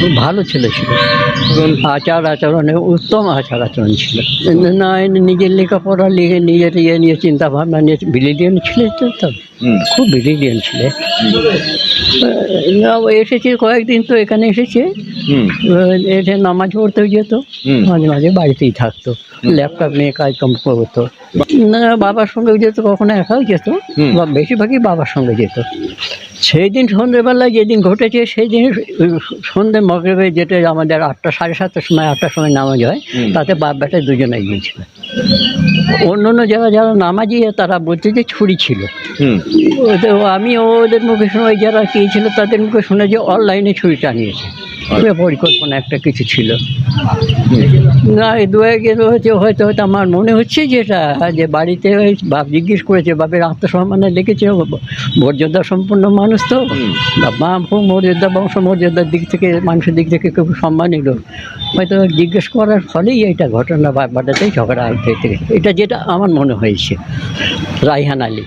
খুব ভালো ছেলে ছিল। আচার আচরণে উত্তম আচার আচরণ ছিল। না নিজের লেখাপড়া লিখে নিজের ইয়ে নিয়ে চিন্তা ভাবনা নিয়ে ব্রিলিয়ান ছিল তো খুব ব্রিলিয়ান ছিল। এসেছে কয়েকদিন তো এখানে এসেছে। এসে নামাজ পড়তেও যেত। মাঝে মাঝে বাড়িতেই থাকতো। ল্যাপটপ নিয়ে কাজ কম করতো। না বাবার সঙ্গেও যেত কখনো একাও যেত। বা বেশিরভাগই বাবার সঙ্গে যেত। সেই দিন সন্ধ্যেবেলায় যেদিন ঘটেছে সেই দিন সন্ধ্যে মগরবে যেতে আমাদের আটটা সাড়ে সাতটার সময় আটটার সময় নামাজ হয়। তাতে বাপ বেটা দুজনে গিয়েছিল। অন্য অন্য জায়গায় যারা নামাজি তারা বলছে যে ছুরি ছিল। ওদের আমি ওদের মুখে শুনে যারা গিয়েছিল তাদের মুখে শুনে যে অনলাইনে ছুরি টানিয়েছে ওদের পরিকল্পনা একটা কিছু ছিল। না এই দু একে হচ্ছে হয়তো হয়তো আমার মনে হচ্ছে যেটা যে বাড়িতে বাপ জিজ্ঞেস করেছে বাপের আত্মসম্মানে লিখেছে মর্যাদা সম্পূর্ণ মানুষ তো। হুম। বাপ মা খুব মর্যাদা বংশ মর্যাদার দিক থেকে মানুষের দিক থেকে খুব সম্মানিত হয়তো জিজ্ঞেস করার ফলেই এইটা ঘটনা বা- বাটাতেই ঝগড়া হতে এটা যেটা আমার মনে হয়েছে রাইহান আলী।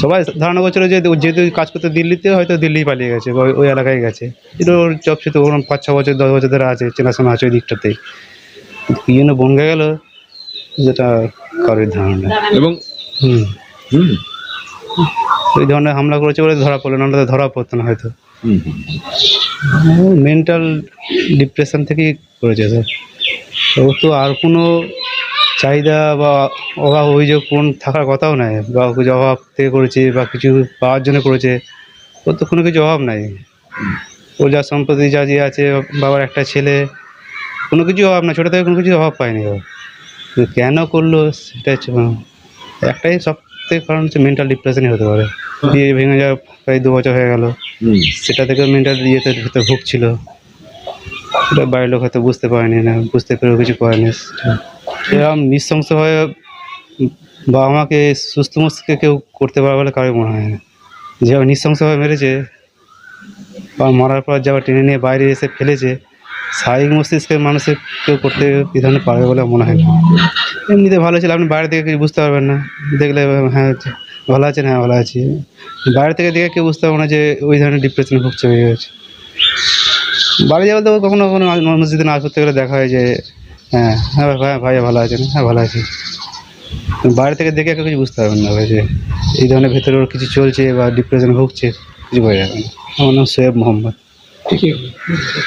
সবাই ধারণা করছিল যে যেহেতু কাজ করতে দিল্লিতে হয়তো দিল্লি পালিয়ে গেছে ওই- এলাকায় গেছে। কিন্তু ওর জব সে তো ওরকম পাঁচ ছ বছর দশ বছর ধরে আছে চেনাশোনা আছে ওই দিকটাতে। কি জন্য বনগে গেল যেটা কারোর ধারণা। এবং হুম। হুম। ওই ধরনের হামলা করেছে বলে ধরা পড়ল না হলে ধরা পড়তো না হয়তো। মেন্টাল ডিপ্রেশন থেকেই করেছে স্যার ও তো আর কোনো চাহিদা বা অভাব অভিযোগ কোন থাকার কথাও নাই। বা কিছু অভাব থেকে করেছে বা কিছু পাওয়ার জন্য করেছে ওর তো কোনো কিছু অভাব নাই। ওর যা সম্পত্তি যা যে আছে বাবার একটা ছেলে কোনো কিছু অভাব না ছোটো থেকে কোনো কিছু অভাব পায়নি ও। কেন করল সেটা একটাই সব থেকে কারণ হচ্ছে মেন্টাল ডিপ্রেশনই হতে পারে। বিয়ে ভেঙে যাওয়া প্রায় দু বছর হয়ে গেল। সেটা থেকে মেন্টাল ইয়েতে ভিতরে ভুগছিল। সেটা বাড়ির লোক হয়তো বুঝতে পারেনি না বুঝতে পেরেও কিছু করেনি। এরকম নৃশংসভাবে বাবা মাকে সুস্থ মস্তিষ্কে কেউ করতে পারে বলে কারোর মনে হয় না। যেভাবে নৃশংসভাবে মেরেছে বা মারার পর যাবার টেনে নিয়ে বাইরে এসে ফেলেছে স্বাভাবিক মস্তিষ্কের মানুষের কেউ করতে এই ধরনের পারবে বলে মনে হয় না। এমনিতে ভালো ছিল আপনি বাইরে থেকে কিছু বুঝতে পারবেন না। দেখলে হ্যাঁ ভালো আছেন? হ্যাঁ ভালো আছি। বাইরে থেকে দেখে কেউ বুঝতে পারবে না যে ওই ধরনের ডিপ্রেশনে ভুগছে হয়ে গেছে। বাড়ি যাব তো কখনো কখনো মসজিদে নাচ করতে গেলে দেখা হয় যে হ্যাঁ হ্যাঁ ভাই ভাই ভালো আছেন হ্যাঁ ভালো আছি। বাইরে থেকে দেখে কেউ কিছু বুঝতে পারবেন না ভাই যে এই ধরনের ভেতরে ওর কিছু চলছে বা ডিপ্রেশনে ভুগছে কিছু বোঝা যাবে না। আমার নাম সোয়েব মোহাম্মদ।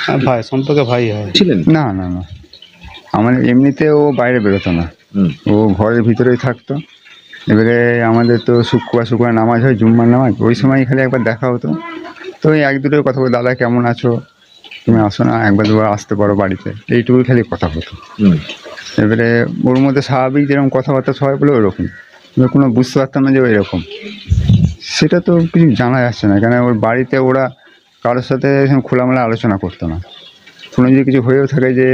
হ্যাঁ ভাই সম্পর্কে ভাই হয়। ছিলেন? না না না। আমার এমনিতে ও বাইরে বেরোতো না। ও ঘরের ভিতরেই থাকতো। এবারে আমাদের তো শুক্রবার শুক্রবার নামাজ হয় জুম্মার নামাজ ওই সময় খালি একবার দেখা হতো। তো ওই এক দুটো কথা বলে দাদা কেমন আছো? তুমি আসো না একবার দুবার আসতে পারো বাড়িতে। এইটুকুই খালি কথা হতো এবারে ওর মধ্যে স্বাভাবিক যেরকম কথাবার্তা সবাই বলে ওরকম। এবার কোনো বুঝতে পারতাম না যে এরকম। সেটা তো কিছু জানা যাচ্ছে না। কেন ওর বাড়িতে ওরা কারোর সাথে খোলামেলা আলোচনা করতো না। কোনো যদি কিছু হয়েও থাকে যে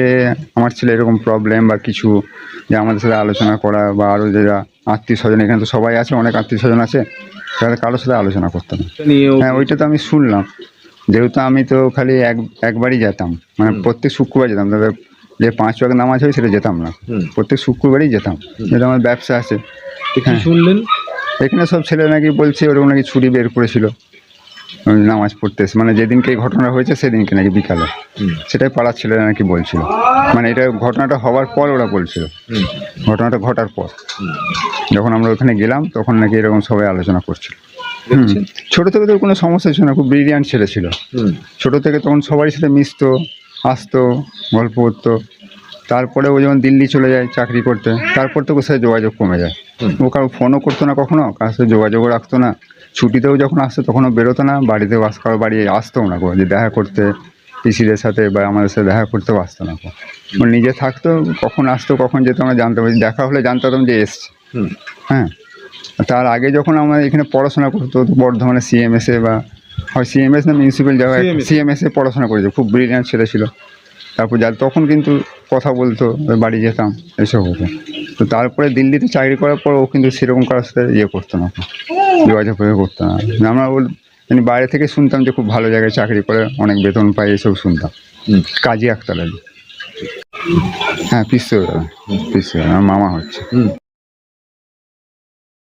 আমার ছেলে এরকম প্রবলেম বা কিছু যে আমাদের সাথে আলোচনা করা বা আরও যারা আত্মীয় স্বজন এখানে তো সবাই আছে অনেক আত্মীয় স্বজন আছে তাহলে কারোর সাথে আলোচনা করতো না। হ্যাঁ ওইটা তো আমি শুনলাম। যেহেতু আমি তো খালি এক একবারই যেতাম মানে প্রত্যেক শুক্রবার যেতাম তবে যে পাঁচ ওয়াক্ত নামাজ হয় সেটা যেতাম না। প্রত্যেক শুক্রবারই যেতাম যেটা আমার ব্যবসা আছে। কি হ্যাঁ। শুনলেন? এখানে সব ছেলে নাকি বলছে ওরকম নাকি ছুরি বের করেছিল। নামাজ পড়তে এসে। মানে যেদিনকে এই ঘটনা হয়েছে সেদিনকে নাকি বিকালে। সেটাই পাড়ার ছেলেরা নাকি বলছিল। মানে এটা ঘটনাটা হওয়ার পর ওরা বলছিল। ঘটনাটা ঘটার পর। যখন আমরা ওখানে গেলাম তখন নাকি এরকম সবাই আলোচনা করছিল? ছোটো থেকে তো কোনো সমস্যা ছিল না খুব ব্রিলিয়ান্ট ছেলে ছিল। ছোটো থেকে তখন সবারই সাথে মিশতো আসতো গল্প করতো। তারপরে ও যখন দিল্লি চলে যায় চাকরি করতে তারপর তো ওর সাথে যোগাযোগ কমে যায়। ও কারও ফোনও করতো না কখনো কারোর সাথে যোগাযোগও রাখতো না। ছুটিতেও যখন আসতো তখনও বেরোতো না বাড়িতেও আস কারও বাড়ি আসতেও না যে দেখা করতে পিসিদের সাথে বা আমাদের সাথে দেখা করতেও আসতো না। ও নিজে থাকতো কখন আসতো কখন যেত আমরা জানতাম দেখা হলে জানতাম যে এসছে। হ্যাঁ। তার আগে যখন আমরা এখানে পড়াশোনা করতো বর্ধমানে সিএমএসে বা হয় সিএমএস না মিউনিসিপ্যাল জায়গায় সিএমএসে পড়াশোনা করেছে খুব ব্রিলিয়ান্ট ছেলে ছিল। তারপর যা তখন কিন্তু কথা বলতো বাড়ি যেতাম এসব হতো। তো তারপরে দিল্লিতে চাকরি করার পর ও কিন্তু সেরকম কারোর সাথে ইয়ে করতো না যোগাযোগ করে করতে না আমরা ওর মানে বাইরে থেকে শুনতাম যে খুব ভালো জায়গায় চাকরি করে অনেক বেতন পাই এসব শুনতাম। কাজে আলী। হ্যাঁ পিসে পিসে আমার মামা হচ্ছে।